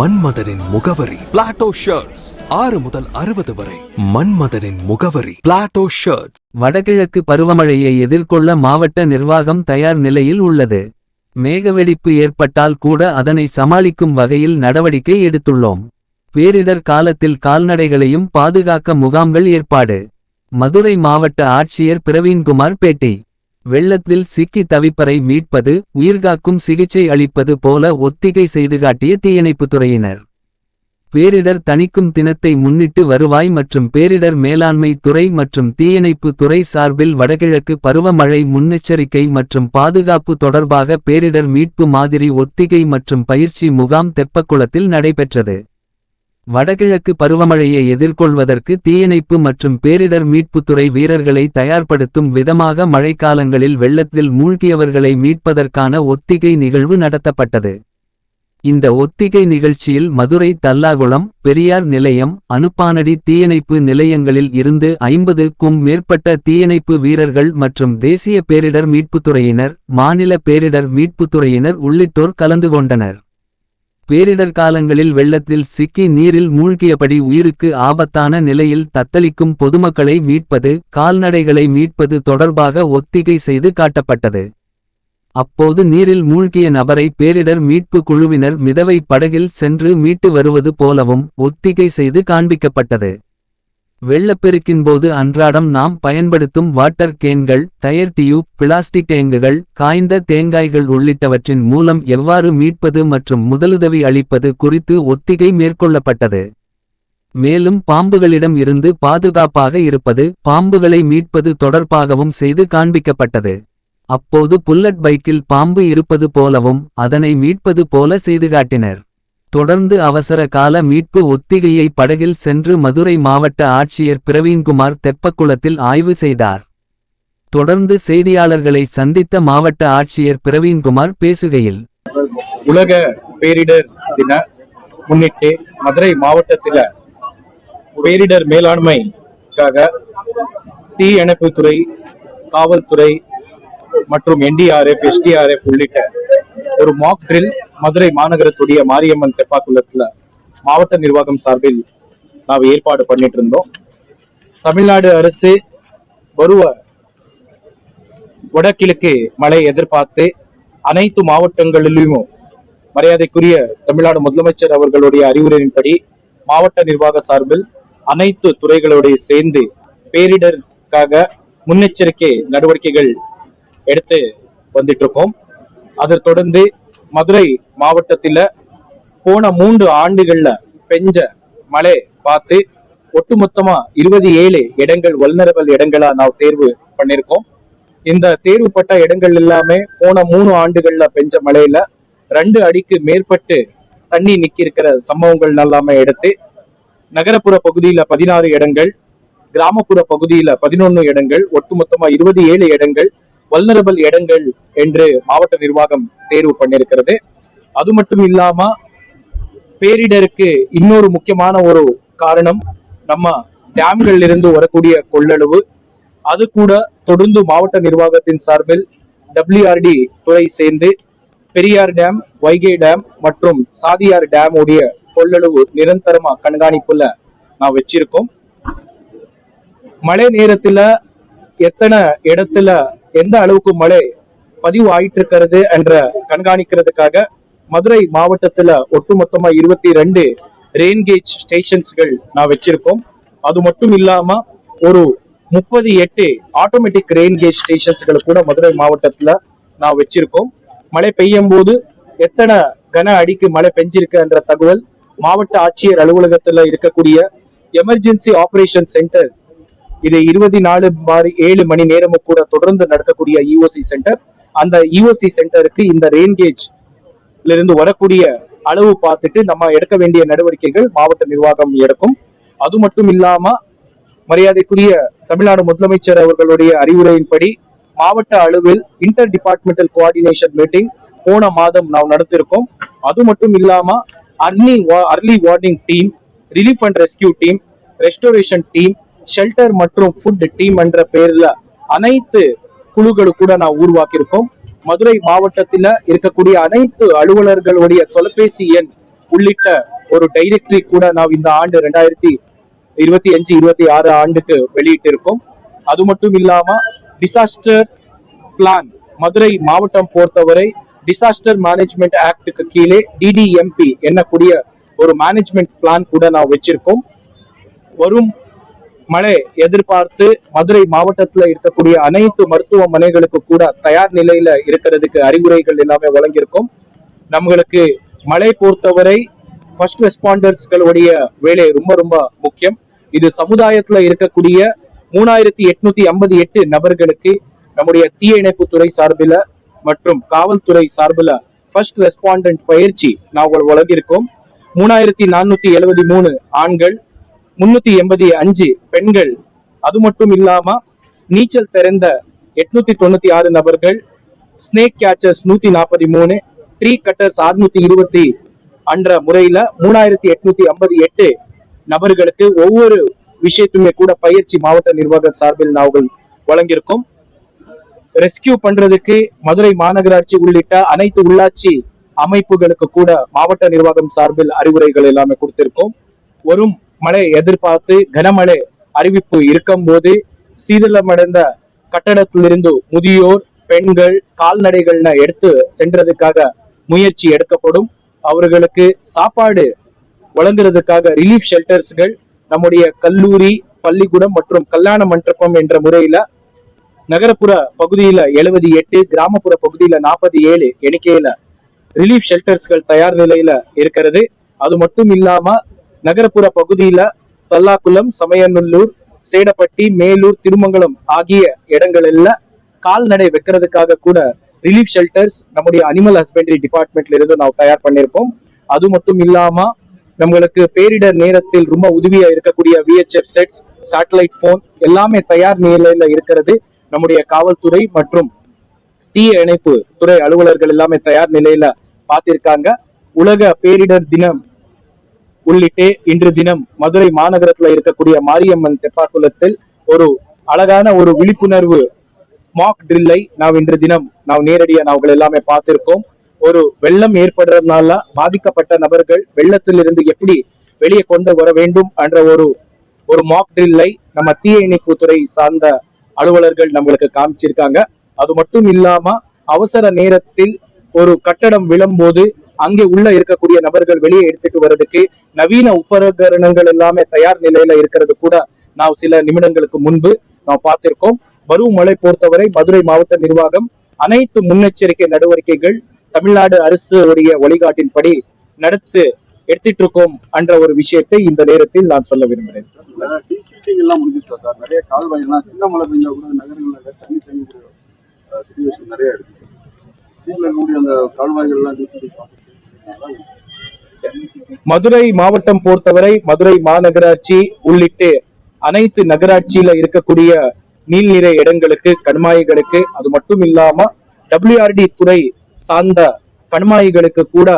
மன்மதனின் முகவரி. Plato shirts ஆறு முதல் அறுபது வரை. மன்மதனின் முகவரி. பிளாட்டோ ஷர்ட்ஸ் வடகிழக்கு பருவமழையை எதிர்கொள்ள மாவட்ட நிர்வாகம் தயார் நிலையில் உள்ளது. மேகவெடிப்பு ஏற்பட்டால் கூட அதனை சமாளிக்கும் வகையில் நடவடிக்கை எடுத்துள்ளோம். பேரிடர் காலத்தில் கால்நடைகளையும் பாதுகாக்க முகாம்கள் ஏற்பாடு. மதுரை மாவட்ட ஆட்சியர் பிரவீன்குமார் பேட்டி. வெள்ளத்தில் சிக்கி தவிப்பரை மீட்பது உயிர்காக்கும் சிகிச்சை அளிப்பது போல ஒத்திகை செய்து காட்டிய தீயணைப்புத் துறையினர். பேரிடர் தணிக்கும் தினத்தை முன்னிட்டு வருவாய் மற்றும் பேரிடர் மேலாண்மை துறை மற்றும் தீயணைப்பு துறை சார்பில் வடகிழக்கு பருவமழை முன்னெச்சரிக்கை மற்றும் பாதுகாப்பு தொடர்பாக பேரிடர் மீட்பு மாதிரி ஒத்திகை மற்றும் பயிற்சி முகாம் தெப்பக்குளத்தில் நடைபெற்றது. வடகிழக்கு பருவமழையை எதிர்கொள்வதற்கு தீயணைப்பு மற்றும் பேரிடர் மீட்புத்துறை வீரர்களை தயார்படுத்தும் விதமாக மழைக்காலங்களில் வெள்ளத்தில் மூழ்கியவர்களை மீட்பதற்கான ஒத்திகை நிகழ்வு நடத்தப்பட்டது. இந்த ஒத்திகை நிகழ்ச்சியில் மதுரை தல்லாகுளம் பெரியார் நிலையம் அனுப்பானடி தீயணைப்பு நிலையங்களில் இருந்து ஐம்பதுக்கும் மேற்பட்ட தீயணைப்பு வீரர்கள் மற்றும் தேசிய பேரிடர் மீட்புத்துறையினர் மாநில பேரிடர் மீட்புத்துறையினர் உள்ளிட்டோர் கலந்து கொண்டனர். பேரிடர் காலங்களில் வெள்ளத்தில் சிக்கி நீரில் மூழ்கியபடி உயிருக்கு ஆபத்தான நிலையில் தத்தளிக்கும் பொதுமக்களை மீட்பது கால்நடைகளை மீட்பது தொடர்பாக ஒத்திகை செய்து காட்டப்பட்டது. அப்போது நீரில் மூழ்கிய நபரை பேரிடர் மீட்பு குழுவினர் மிதவை படகில் சென்று மீட்டு வருவது போலவும் ஒத்திகை செய்து காண்பிக்கப்பட்டது. வெள்ளப்பெருக்கின் போது அன்றாடம் நாம் பயன்படுத்தும் வாட்டர் கேன்கள் டயர் டியூப் பிளாஸ்டிக் டேங்குகள் காய்ந்த தேங்காய்கள் உள்ளிட்டவற்றின் மூலம் எவ்வாறு மீட்பது மற்றும் முதலுதவி அளிப்பது குறித்து ஒத்திகை மேற்கொள்ளப்பட்டது. மேலும் பாம்புகளிடம் இருந்து பாதுகாப்பாக இருப்பது பாம்புகளை மீட்பது தொடர்பாகவும் செய்து காண்பிக்கப்பட்டது. அப்போது புல்லட் பைக்கில் பாம்பு இருப்பது போலவும் அதனை மீட்பது போல செய்து காட்டினர். தொடர்ந்து அவசர கால மீட்பு ஒத்திகையை படகில் சென்று மதுரை மாவட்ட ஆட்சியர் பிரவீன்குமார் தெப்பக்குளத்தில் ஆய்வு செய்தார். தொடர்ந்து செய்தியாளர்களை சந்தித்த மாவட்ட ஆட்சியர் பிரவீன்குமார் பேசுகையில் உலக பேரிடர் தின முன்னிட்டு மதுரை மாவட்டத்தில் பேரிடர் மேலாண்மைக்காக தீயணைப்புத்துறை காவல்துறை மற்றும் என்டிஆர்எஃப் எஸ்டிஆர்எஃப் உள்ளிட்ட ஒரு மாக் ட்ரில் மதுரை மாநகரத்துடைய மாரியம்மன் தெப்பாக்குளத்துல மாவட்ட நிர்வாகம் சார்பில் நாம் ஏற்பாடு பண்ணிட்டு இருந்தோம் தமிழ்நாடு அரசு வருவ வடகிழக்கு மழை எதிர்பார்த்து அனைத்து மாவட்டங்களிலும் மரியாதைக்குரிய தமிழ்நாடு முதலமைச்சர் அவர்களுடைய அறிவுரையின்படி மாவட்ட நிர்வாக சார்பில் அனைத்து துறைகளோடு சேர்ந்து பேரிடருக்காக முன்னெச்சரிக்கை நடவடிக்கைகள் எடுத்து வந்துட்டு இருக்கோம் அதை தொடர்ந்து மதுரை மாவட்டத்தில் போன மூன்று ஆண்டுகளில் பெஞ்ச மழை பார்த்து ஒட்டுமொத்தமா இருபது ஏழு இடங்கள் வல்னரபல் இடங்களா நாம் தேர்வு பண்ணியிருக்கோம் இந்த தேர்வுப்பட்ட இடங்கள் எல்லாமே போன மூணு ஆண்டுகள்ல பெஞ்ச மழையில ரெண்டு அடிக்கு மேற்பட்டு தண்ணி நிக்கிருக்கிற சம்பவங்கள் எல்லாமே எடுத்து நகரப்புற பகுதியில பதினாறு இடங்கள் கிராமப்புற பகுதியில பதினொன்னு இடங்கள் ஒட்டுமொத்தமா இருபது ஏழு இடங்கள் வல்னரபிள் இடங்கள் என்று மாவட்ட நிர்வாகம் தேர்வு பண்ணிருக்கிறது. அது மட்டும் இல்லாம பேரிடருக்கு இன்னொரு முக்கியமான ஒரு காரணம் நம்ம டேம்கள் இருந்து வரக்கூடிய கொள்ளளவு. அது கூட தொடர்ந்து மாவட்ட நிர்வாகத்தின் சார்பில் டபிள்யூஆர்டி துறை சேர்ந்து பெரியார் டேம் வைகை டேம் மற்றும் சாதியார் டேம் உடைய கொள்ளளவு நிரந்தரமா கண்காணிப்புல நான் வச்சிருக்கோம். மழை நேரத்துல எத்தனை இடத்துல எந்த அளவுக்கு மழை பதிவு ஆயிட்டு இருக்கிறது என்ற கண்காணிக்கிறதுக்காக மதுரை மாவட்டத்துல ஒட்டுமொத்தமா இருபத்தி ரெண்டு ரெயின்கேஜ் ஸ்டேஷன்ஸ்கள் நான் வச்சிருக்கோம். அது மட்டும் இல்லாம ஒரு முப்பது எட்டு ஆட்டோமேட்டிக் ரெயின்கேஜ் ஸ்டேஷன்ஸ்களை கூட மதுரை மாவட்டத்துல நான் வச்சிருக்கோம். மழை பெய்யும் போது எத்தனை கன அடிக்கு மழை பெஞ்சிருக்கு என்ற தகவல் மாவட்ட ஆட்சியர் அலுவலகத்துல இருக்கக்கூடிய எமர்ஜென்சி ஆபரேஷன் சென்டர் இது இருபத்தி நாலு மாதிரி ஏழு மணி நேரமும் கூட தொடர்ந்து நடத்தக்கூடிய இஓசி சென்டர் அந்த இஓசி சென்டருக்கு இந்த ரெயின்கேஜ் இருந்து வரக்கூடிய அளவு பார்த்துட்டு நம்ம எடுக்க வேண்டிய நடவடிக்கைகள் மாவட்ட நிர்வாகம் எடுக்கும். அது மட்டும் இல்லாம மரியாதைக்குரிய தமிழ்நாடு முதலமைச்சர் அவர்களுடைய அறிவுரையின்படி மாவட்ட அளவில் இன்டர் டிபார்ட்மெண்டல் கோஆர்டினேஷன் மீட்டிங் போன மாதம் நாம் நடத்திருக்கோம். அது மட்டும் இல்லாம early early warning team relief and rescue team restoration team shelter மற்றும் ஃபுட் டீம் என்ற பேர்ல அனைத்து குழுக்கள் கூட நான் உருவாக்கியிருக்கோம். மதுரை மாவட்டத்துல இருக்கக்கூடிய அனைத்து அலுவலர்களுடைய தொலைபேசி எண் உள்ளிட்ட ஒரு டைரக்டரி கூட நாம் இந்த ஆண்டு ரெண்டாயிரத்தி இருபத்தி அஞ்சு இருபத்தி ஆறு ஆண்டுக்கு வெளியிட்டிருக்கோம். அது மட்டும் இல்லாம டிசாஸ்டர் பிளான் மதுரை மாவட்டம் பொறுத்தவரை டிசாஸ்டர் மேனேஜ்மெண்ட் ஆக்டுக்கு கீழே டிடிஎம்பி என்னக்கூடிய ஒரு மேனேஜ்மெண்ட் பிளான் கூட நான் வச்சிருக்கோம். வரும் மழை எதிர்பார்த்து மதுரை மாவட்டத்துல இருக்கக்கூடிய அனைத்து மருத்துவமனைகளுக்கு கூட தயார் நிலையில இருக்கிறதுக்கு அறிவுரைகள் எல்லாமே வழங்கியிருக்கும். நம்மளுக்கு மழை பொறுத்தவரை ஃபர்ஸ்ட் ரெஸ்பாண்டர்ஸ்களுடைய வேலை ரொம்ப ரொம்ப முக்கியம். இது சமுதாயத்துல இருக்கக்கூடிய மூணாயிரத்தி எட்நூத்தி ஐம்பது எட்டு நபர்களுக்கு நம்முடைய தீயணைப்பு துறை சார்பில் மற்றும் காவல்துறை சார்பில் ஃபர்ஸ்ட் ரெஸ்பாண்டன்ட் பயிற்சி நாங்கள் வழங்கியிருக்கோம். மூணாயிரத்தி நானூத்தி எழுபத்தி மூணு ஆண்கள் முன்னூத்தி எண்பத்தி அஞ்சு பெண்கள். அது மட்டும் இல்லாம நீச்சல் தெரிந்த எட்நூத்தி தொண்ணூத்தி ஆறு நபர்கள் ஸ்னேக் கேச்சர்ஸ் நூத்தி நாற்பத்தி மூணு ட்ரீ கட்டர்ஸ் அறுநூத்தி இருபத்தி அன்ற முறையில மூணாயிரத்தி எட்நூத்தி ஐம்பத்தி எட்டு நபர்களுக்கு ஒவ்வொரு விஷயத்துமே கூட பயிற்சி மாவட்ட நிர்வாக சார்பில் நாங்கள் வழங்கியிருக்கோம். ரெஸ்கியூ பண்றதுக்கு மதுரை மாநகராட்சி உள்ளிட்ட அனைத்து உள்ளாட்சி அமைப்புகளுக்கு கூட மாவட்ட நிர்வாகம் சார்பில் அறிவுரைகள் எல்லாமே கொடுத்திருக்கோம். வரும் மழை எதிர்பார்த்து கனமழை அறிவிப்பு இருக்கும் போது சீதளமடைந்த கட்டடத்திலிருந்து முதியோர் பெண்கள் கால்நடைகள்னு எடுத்து சென்றதுக்காக முயற்சி எடுக்கப்படும். அவர்களுக்கு சாப்பாடு வழங்குறதுக்காக ரிலீஃப் ஷெல்டர்ஸ்கள் நம்முடைய கல்லூரி பள்ளிக்கூடம் மற்றும் கல்யாண மண்டபம் என்ற முறையில நகரப்புற பகுதியில எழுபது எட்டு கிராமப்புற பகுதியில நாற்பத்தி ஏழு எண்ணிக்கையில ரிலீஃப் ஷெல்டர்ஸ்கள் தயார் நிலையில இருக்கிறது. அது மட்டும் இல்லாம நகரப்புற பகுதியில தல்லாக்குளம் சமயநல்லூர் சேடப்பட்டி மேலூர் திருமங்கலம் ஆகிய இடங்களில் கால்நடை வைக்கிறதுக்காக கூட ரிலீஃப் ஷெல்டர்ஸ் நம்முடைய அனிமல் ஹஸ்பண்டரி டிபார்ட்மெண்ட்ல இருந்து நாம் தயார் பண்ணியிருக்கோம். அது மட்டும் இல்லாம நம்மளுக்கு பேரிடர் நேரத்தில் ரொம்ப உதவியா இருக்கக்கூடிய விஹெச்எஃப் செட்ஸ் சேட்டலைட் போன் எல்லாமே தயார் நிலையில இருக்கிறது. நம்முடைய காவல்துறை மற்றும் தீய இணைப்பு துறை அலுவலர்கள் எல்லாமே தயார் நிலையில பார்த்திருக்காங்க. உலக பேரிடர் தினம் உள்ளிட்டே இன்று தினம் மதுரை மாநகரத்துல இருக்கக்கூடிய மாரியம்மன் தெப்பாக்குளத்தில் ஒரு அழகான ஒரு விழிப்புணர்வு மாக் ட்ரில்லை நாம் இன்று தினம் நாம் நேரடியா நாங்கள் எல்லாமே பார்த்திருக்கோம் ஒரு வெள்ளம் ஏற்படுறதுனால பாதிக்கப்பட்ட நபர்கள் வெள்ளத்திலிருந்து எப்படி வெளியே கொண்டு வர வேண்டும் என்ற ஒரு ஒரு மாக் ட்ரில்லை நம்ம தீய இணைப்பு துறை சார்ந்த அலுவலர்கள் நம்மளுக்கு காமிச்சிருக்காங்க. அது மட்டும் இல்லாம அவசர நேரத்தில் ஒரு கட்டடம் விழும்போது அங்கே உள்ள இருக்கக்கூடிய நபர்கள் வெளியே எடுத்துட்டு வர்றதுக்கு நவீன உபகரணங்கள் எல்லாமே தயார் நிலையில இருக்கிறது கூட நாம் சில நிமிடங்களுக்கு முன்பு நாம் பார்த்திருக்கோம். பருவமழை பொறுத்தவரை மதுரை மாவட்ட நிர்வாகம் அனைத்து முன்னெச்சரிக்கை நடவடிக்கைகள் தமிழ்நாடு அரசு உடைய வழிகாட்டின்படி நடத்து எடுத்துட்டு இருக்கோம் என்ற ஒரு விஷயத்தை இந்த நேரத்தில் நான் சொல்ல விரும்புகிறேன். நிறைய கால்வாய்கள் சின்ன மதுரை மாவட்டம் பொறுத்தவரை மதுரை மாநகராட்சி உள்ளிட்டு அனைத்து நகராட்சியில இருக்கக்கூடிய நீர்நிறை இடங்களுக்கு கண்மாய்களுக்கு அது மட்டும் இல்லாம டபிள்யூஆர்டி துறை சார்ந்த கண்மாய்களுக்கு கூட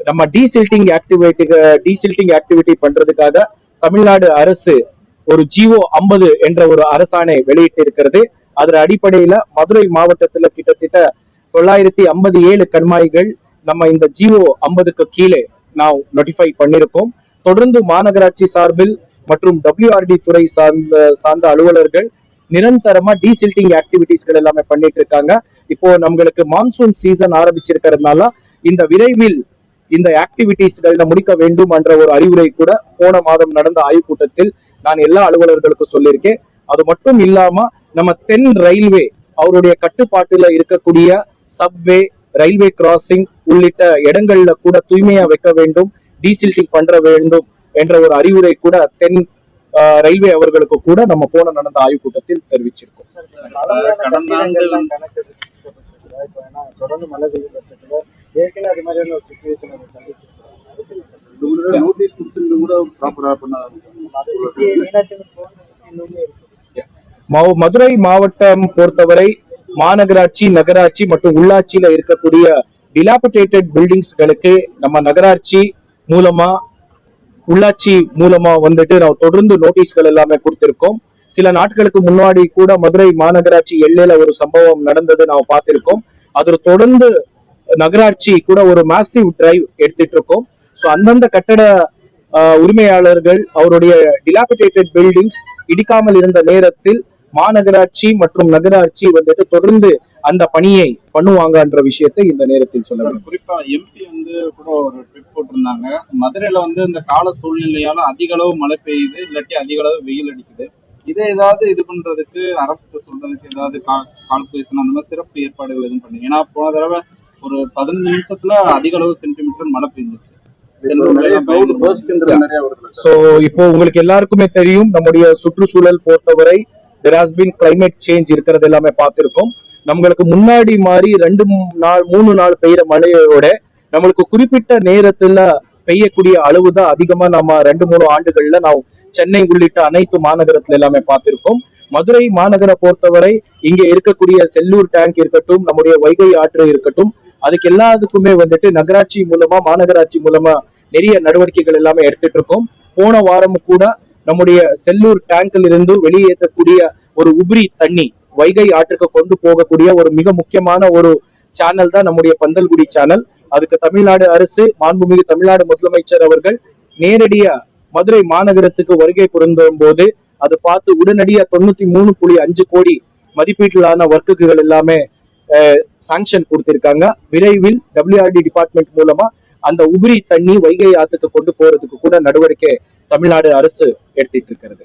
நம்ம டீசில்டிங் ஆக்டிவிட்டி டீசில்டிங் ஆக்டிவிட்டி பண்றதுக்காக தமிழ்நாடு அரசு ஒரு ஜிஓ ஐம்பது என்ற ஒரு அரசாணை வெளியிட்டு இருக்கிறது அதன் அடிப்படையில மதுரை மாவட்டத்துல கிட்டத்தட்ட தொள்ளாயிரத்தி ஐம்பது ஏழு கண்மாய்கள் நம்ம இந்த ஜிஓ ஐம்பதுக்கு கீழே நாம் நோட்டிஃபை பண்ணியிருக்கோம் தொடர்ந்து மாநகராட்சி சார்பில் மற்றும் டபிள்யூஆர்டி துறை சார்ந்த சார்ந்த அலுவலர்கள் நிரந்தரமா டீசில்டிங் ஆக்டிவிட்டிஸ்கள் எல்லாமே பண்ணிட்டு இருக்காங்க. இப்போ நம்மளுக்கு மான்சூன் சீசன் ஆரம்பிச்சிருக்கிறதுனால இந்த விரைவில் இந்த ஆக்டிவிட்டீஸ்கள் முடிக்க வேண்டும் என்ற ஒரு அறிவுரை கூட போன மாதம் நடந்த ஆய்வுக் கூட்டத்தில் நான் எல்லா அலுவலர்களுக்கும் சொல்லியிருக்கேன். அது மட்டும் இல்லாம நம்ம தென் ரயில்வே அவருடைய கட்டுப்பாட்டுல இருக்கக்கூடிய சப்வே ரயில்வே கிராசிங் உள்ளிட்ட இடங்கள்ல கூட தூய்மையா வைக்க வேண்டும் டீசில்டிங் பண்ற வேண்டும் என்ற ஒரு அறிவுரை கூட தென் ரயில்வே அவர்களுக்கு கூட நம்ம போன நடந்த ஆய்வுக் கூட்டத்தில் தெரிவிச்சிருக்கோம். தொடர்ந்து மழை பெய்யும் பட்சத்துல ஏற்கனவே அது மாதிரியான ஒரு சுச்சுவேஷன் நம்ம சந்திச்சிருக்கோம் நோட்டீஸ் கொடுத்துருந்து கூட ப்ராப்பரா பண்ண அதை சுற்றி மீனாட்சி அம்மன் கோவில் இன்னுமே இருக்கு. ம- மதுரை மாவட்டம் பொறுத்தவரை மாநகராட்சி நகராட்சி மற்றும் உள்ளாட்சியில இருக்கக்கூடிய டிலாபிடேட்டட் பில்டிங்ஸ்களுக்கு நம்ம நகராட்சி மூலமா உள்ளாட்சி மூலமா வந்துட்டு ನಾವು தொடர்ந்து நோட்டீஸ்கள் எல்லாமே கொடுத்திருக்கோம். சில நாட்களுக்கு முன்னாடி கூட மதுரை மாநகராட்சி எல்லையில ஒரு சம்பவம் நடந்தது நாம் பார்த்திருக்கோம். அதில் தொடர்ந்து நகராட்சி கூட ஒரு மேசிவ் டிரைவ் எடுத்துட்டு இருக்கோம் ஸோ அந்தந்த கட்டட ஆஹ், உரிமையாளர்கள் அவருடைய டிலாபிடேட்டட் பில்டிங்ஸ் இடிக்காமல் இருந்த நேரத்தில் மாநகராட்சி மற்றும் நகராட்சி வந்துட்டு தொடர்ந்து அந்த பணியை பண்ணுவாங்கன்ற விஷயத்தை இந்த நேரத்தில் சொல்ல குறிப்பா எம்பி வந்து கூட ஒரு ட்ரிப் போட்டிருந்தாங்க. மதுரையில வந்து இந்த கால சூழ்நிலையால அதிக அளவு மழை பெய்யுது இல்லாட்டி அதிக அளவு வெயில் அடிக்குது. இதை ஏதாவது இது பண்றதுக்கு அரசுக்கு சொல்றதுக்கு ஏதாவது கால்குலேஷன் அந்த மாதிரி சிறப்பு ஏற்பாடுகள் எதுவும் பண்ணீங்க? ஏன்னா போன தடவை ஒரு பதினஞ்சு நிமிஷத்துல அதிக அளவு சென்டிமீட்டர் மழை பெய்ஞ்சிச்சு சோ இப்போ உங்களுக்கு எல்லாருக்குமே தெரியும் நம்முடைய சுற்றுச்சூழல் பொறுத்தவரை there has been climate change இருக்கிறது எல்லாமே பார்த்திருக்கோம். நம்மளுக்கு முன்னாடி மாதிரி ரெண்டு நாள் மூணு நாள் பெய்யுற மழையோட நம்மளுக்கு குறிப்பிட்ட நேரத்துல பெய்யக்கூடிய அளவு தான் அதிகமா நம்ம ரெண்டு மூணு ஆண்டுகள்ல நாம் சென்னை உள்ளிட்ட அனைத்து மாநகரத்துல எல்லாமே பார்த்திருக்கோம். மதுரை மாநகரை பொறுத்தவரை இங்க இருக்கக்கூடிய செல்லூர் டேங்க் இருக்கட்டும் நம்முடைய வைகை ஆற்று இருக்கட்டும் அதுக்கு எல்லாத்துக்குமே வந்துட்டு நகராட்சி மூலமா மாநகராட்சி மூலமா நிறைய நடவடிக்கைகள் எல்லாமே எடுத்துட்டு இருக்கோம் போன வாரம் கூட நம்முடைய செல்லூர் டேங்கில் இருந்து வெளியேற்றக்கூடிய ஒரு உபரி தண்ணி வைகை ஆற்றுக்கு கொண்டு போகக்கூடிய ஒரு மிக முக்கியமான ஒரு சேனல் தான் நம்முடைய பந்தல்குடி சேனல் அதுக்கு தமிழ்நாடு அரசு மாண்புமிகு தமிழ்நாடு முதலமைச்சர் அவர்கள் நேரடியா மதுரை மாநகரத்துக்கு வருகை புரிந்தும் போது அது பார்த்து உடனடியா தொண்ணூத்தி மூணு புள்ளி அஞ்சு கோடி மதிப்பீட்டிலான ஒர்க்குகள் எல்லாமே சாங்ஷன் கொடுத்திருக்காங்க. விரைவில் டபிள்யூஆர்டி டிபார்ட்மெண்ட் மூலமா அந்த உபரி தண்ணி வைகை ஆத்துக்கு கொண்டு போறதுக்கு கூட நடவடிக்கை தமிழ்நாடு அரசு எடுத்துட்டு இருக்கிறது.